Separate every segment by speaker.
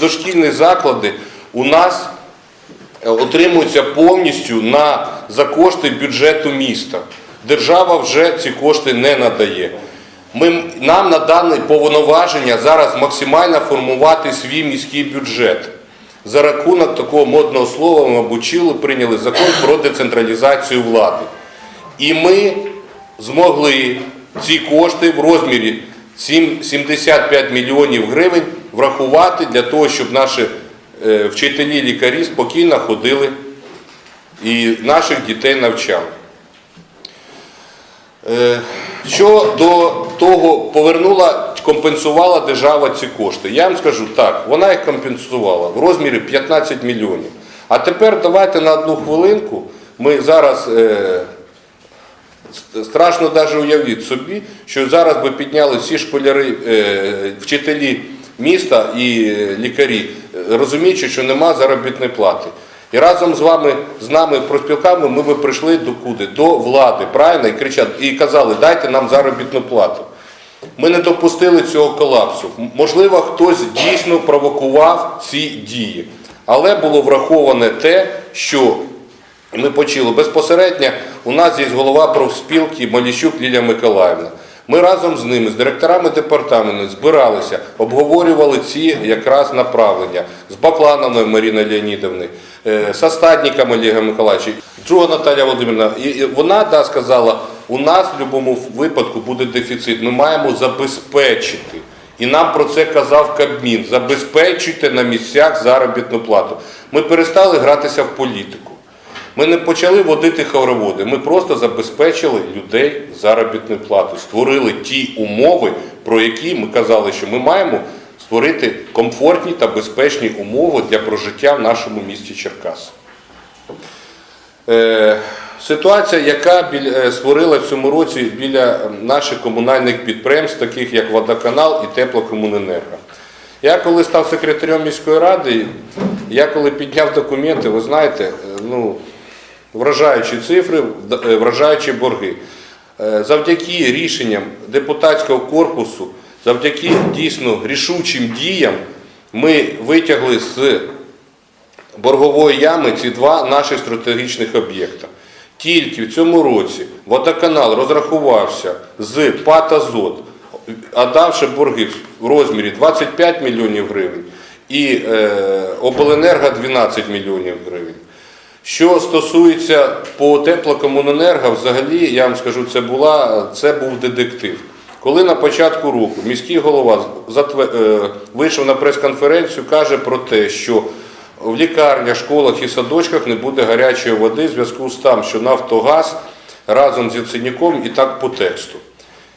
Speaker 1: дошкільні заклади у нас е, отримуються повністю на, за кошти бюджету міста. Держава вже ці кошти не надає. Ми, нам надане повноваження зараз максимально формувати свій міський бюджет. За рахунок такого модного слова ми обучили, прийняли закон про децентралізацію влади. І ми змогли ці кошти в розмірі сім- 75 мільйонів гривень врахувати для того, щоб наші е, вчителі, лікарі спокійно ходили і наших дітей навчали. Е, Що до того повернула, компенсувала держава ці кошти? Я вам скажу так, вона їх компенсувала в розмірі 15 мільйонів. А тепер давайте на одну хвилинку. Ми зараз е, страшно навіть уявити собі, що зараз би підняли всі школяри, вчителі міста і лікарі, розуміючи, що нема заробітної плати. І разом з вами, з нами, профспілками, ми би прийшли до куди? До влади, правильно? І кричали, і казали, дайте нам заробітну плату. Ми не допустили цього колапсу. Можливо, хтось дійсно провокував ці дії. Але було враховане те, що ми почули безпосередньо. У нас є голова профспілки Маліщук Лілія Миколаївна. Ми разом з ними, з директорами департаменту, збиралися, обговорювали ці якраз направлення з Баклановною Маріною Леонідовною, е, з Остадником Олегом Миколаївичем, друга Наталя Володимирівна. І вона да, сказала, у нас в будь-якому випадку буде дефіцит. Ми маємо забезпечити. І нам про це казав Кабмін. Забезпечуйте на місцях заробітну плату. Ми перестали гратися в політику. Ми не почали водити хороводи, ми просто забезпечили людей заробітною платою, створили ті умови, про які ми казали, що ми маємо створити комфортні та безпечні умови для прожиття в нашому місті Черкас. Е, Ситуація, яка е, створила в цьому році біля наших комунальних підприємств, таких як Водоканал і Теплокомуненерго. Я коли став секретарем міської ради, я коли підняв документи, ви знаєте, е, ну, вражаючі цифри, е, вражаючі борги. Е, Завдяки рішенням депутатського корпусу, завдяки дійсно рішучим діям, ми витягли з боргової ями ці два наші стратегічних об'єкта. Тільки в цьому році водоканал розрахувався з ПАТ «Азот», отдавши борги в розмірі 25 мільйонів гривень і е, обленерго 12 мільйонів гривень. Що стосується по теплокомуненерго, взагалі, я вам скажу, це, була, це був детектив. Коли на початку року міський голова е, вийшов на прес-конференцію, каже про те, що в лікарнях, школах і садочках не буде гарячої води в зв'язку з тим, що Нафтогаз разом з Яценюком і так по тексту.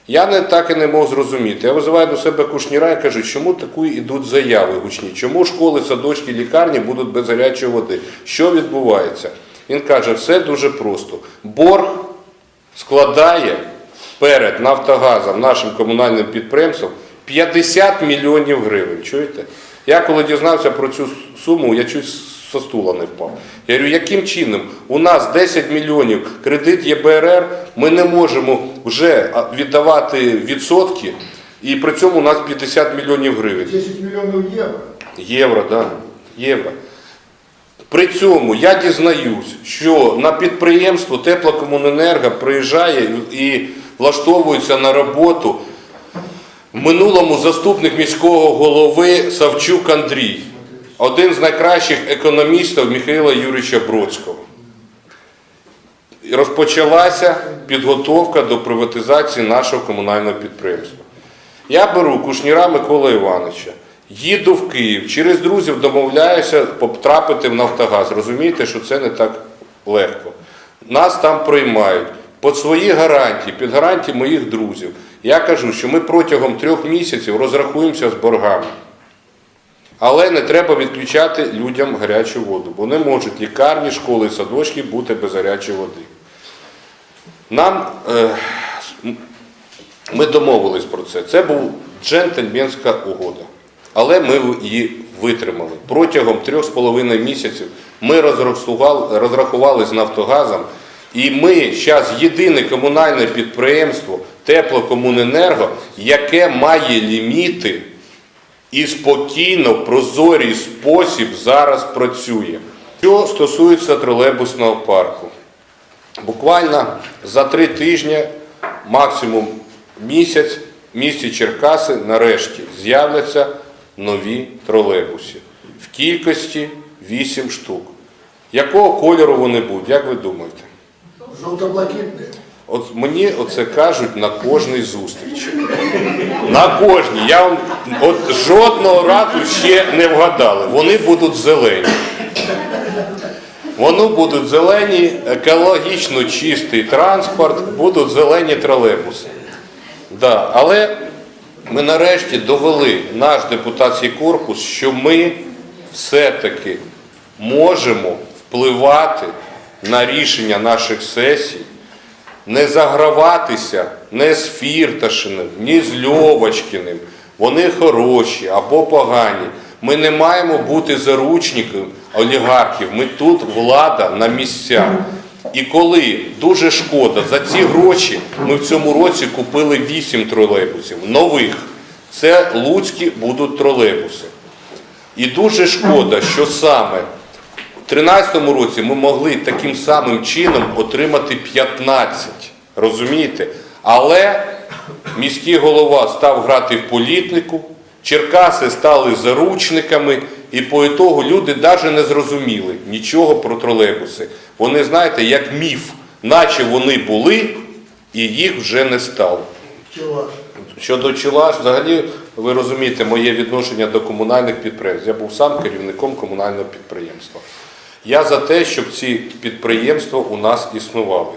Speaker 1: Я не так і не мог зрозуміти. Я визиваю до себе кушніра і кажу, чому такі йдуть заяви гучні? Чому школи, садочки, лікарні будуть без гарячої води? Що відбувається? Він каже, все дуже просто. Борг складає перед Нафтогазом, нашим комунальним підприємством, 50 мільйонів гривень. Чуєте? Я коли дізнався про цю суму, я чуть со стула не впав. Я говорю, яким чином? У нас 10 мільйонів кредит ЄБРР, ми не можемо вже віддавати відсотки, і при цьому у нас 50 мільйонів гривень.
Speaker 2: 10 мільйонів євро.
Speaker 1: Євро, да, євро. При цьому я дізнаюсь, що на підприємство Теплокомуненерго приїжджає і влаштовується на роботу в минулому заступник міського голови Савчук Андрій, один з найкращих економістів Михайла Юрійовича Бродського. Розпочалася підготовка до приватизації нашого комунального підприємства. Я беру Кушніра Микола Івановича, їду в Київ, через друзів домовляюся потрапити в Нафтогаз. Розумієте, що це не так легко. Нас там приймають під свої гарантії, під гарантії моїх друзів. Я кажу, що ми протягом трьох місяців розрахуємося з боргами. Але не треба відключати людям гарячу воду, бо не можуть лікарні, школи, садочки бути без гарячої води. Нам е, ми домовились про це. Це був джентльменська угода. Але ми її витримали. Протягом трьох з половиною місяців ми розрахували з Нафтогазом, і ми зараз єдине комунальне підприємство Теплокомуненерго, яке має ліміти і спокійно, в прозорий спосіб зараз працює. Що стосується тролейбусного парку, буквально за три тижні, максимум місяць, в місті Черкаси нарешті з'являться нові тролейбуси в кількості 8 штук. Якого кольору вони будуть, як ви думаєте?
Speaker 2: Жовто-блакитне.
Speaker 1: От мені оце кажуть на кожній зустрічі. На кожній. Я вам от жодного разу ще не вгадали. Вони будуть зелені. Вони будуть зелені, екологічно чистий транспорт, будуть зелені тролейбуси. Да, але ми нарешті довели наш депутатський корпус, що ми все-таки можемо впливати на рішення наших сесій, не заграватися не з Фірташиним, ні з Льовочкіним. Вони хороші або погані. Ми не маємо бути заручниками олігархів. Ми тут влада на місцях. І коли дуже шкода, за ці гроші ми в цьому році купили 8 тролейбусів нових. Це луцькі будуть тролейбуси. І дуже шкода, що саме 2013 році ми могли таким самим чином отримати 15. Розумієте? Але міський голова став грати в політику, Черкаси стали заручниками, і по ітогу люди навіть не зрозуміли нічого про тролейбуси. Вони, знаєте, як міф, наче вони були, і їх вже не стало. Щодо Чулаш, взагалі, ви розумієте, моє відношення до комунальних підприємств. Я був сам керівником комунального підприємства. Я за те, щоб ці підприємства у нас існували.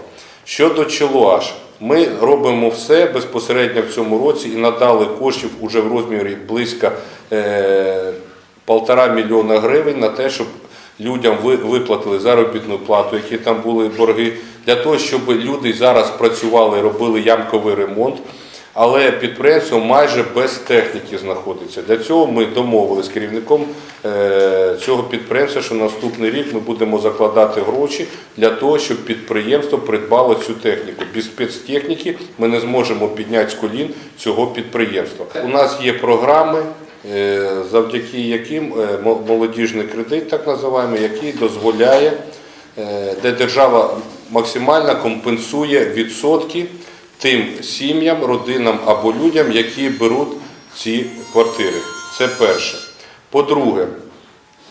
Speaker 1: Щодо Челуаш, ми робимо все безпосередньо в цьому році і надали коштів уже в розмірі близько е, полтора мільйона гривень на те, щоб людям ви- виплатили заробітну плату, які там були борги, для того, щоб люди зараз працювали, робили ямковий ремонт. Але підприємство майже без техніки знаходиться. Для цього ми домовилися з керівником е, цього підприємства, що наступний рік ми будемо закладати гроші для того, щоб підприємство придбало цю техніку. Без спецтехніки ми не зможемо підняти з колін цього підприємства. У нас є програми, е, завдяки яким е, молодіжний кредит, так називаємо, який дозволяє, де держава максимально компенсує відсотки тим сім'ям, родинам або людям, які беруть ці квартири. Це перше. По-друге,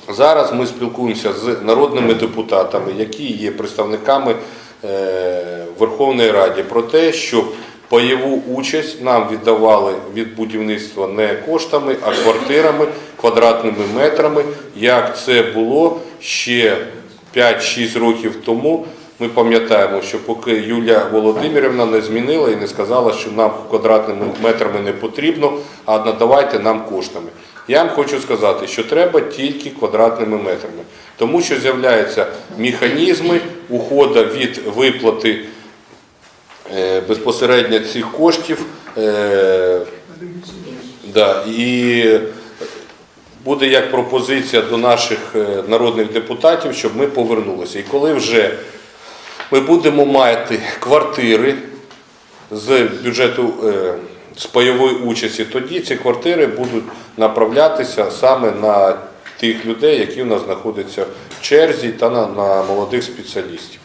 Speaker 1: зараз ми спілкуємося з народними депутатами, які є представниками е, Верховної Ради, про те, щоб пайову участь нам віддавали від будівництва не коштами, а квартирами, квадратними метрами, як це було ще 5-6 років тому. Ми пам'ятаємо, що поки Юлія Володимирівна не змінила і не сказала, що нам квадратними метрами не потрібно, а надавайте нам коштами. Я вам хочу сказати, що треба тільки квадратними метрами, тому що з'являються механізми уходу від виплати е, безпосередньо цих коштів. е, Да, і буде як пропозиція до наших е, народних депутатів, щоб ми повернулися. І коли вже ми будемо мати квартири з бюджету е, з пайової участі, тоді ці квартири будуть направлятися саме на тих людей, які в нас знаходяться в черзі та на, на молодих спеціалістів.